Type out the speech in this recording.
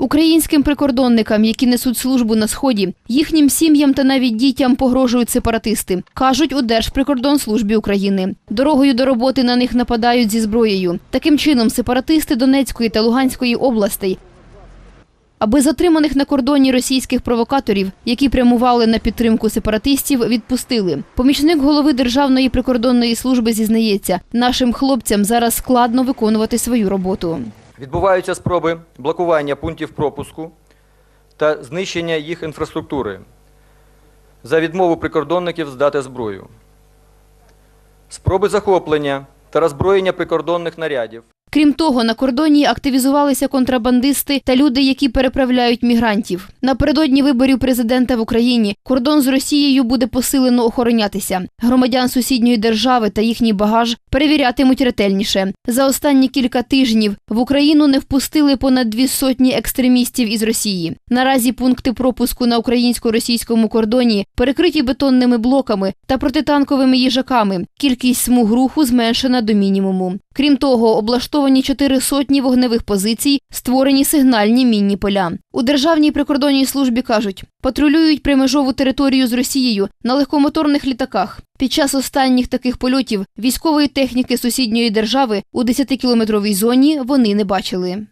Українським прикордонникам, які несуть службу на сході, їхнім сім'ям та навіть дітям погрожують сепаратисти, кажуть у Держприкордонслужбі України. Дорогою до роботи на них нападають зі зброєю. Таким чином, сепаратисти Донецької та Луганської областей Аби затриманих на кордоні російських провокаторів, які прямували на підтримку сепаратистів, відпустили. Помічник голови Державної прикордонної служби зізнається, нашим хлопцям зараз складно виконувати свою роботу. Відбуваються спроби блокування пунктів пропуску та знищення їх інфраструктури за відмову прикордонників здати зброю. Спроби захоплення та роззброєння прикордонних нарядів. Крім того, на кордоні активізувалися контрабандисти та люди, які переправляють мігрантів. Напередодні виборів президента в Україні кордон з Росією буде посилено охоронятися. Громадян сусідньої держави та їхній багаж перевірятимуть ретельніше. За останні кілька тижнів в Україну не впустили понад дві сотні екстремістів із Росії. Наразі пункти пропуску на українсько-російському кордоні перекриті бетонними блоками та протитанковими їжаками. Кількість смуг руху зменшена до мінімуму. Крім того, облаштовані чотири сотні вогневих позицій, створені сигнальні мінні поля. У Державній прикордонній службі кажуть, патрулюють примежову територію з Росією на легкомоторних літаках. Під час останніх таких польотів військової техніки сусідньої держави у 10-кілометровій зоні вони не бачили.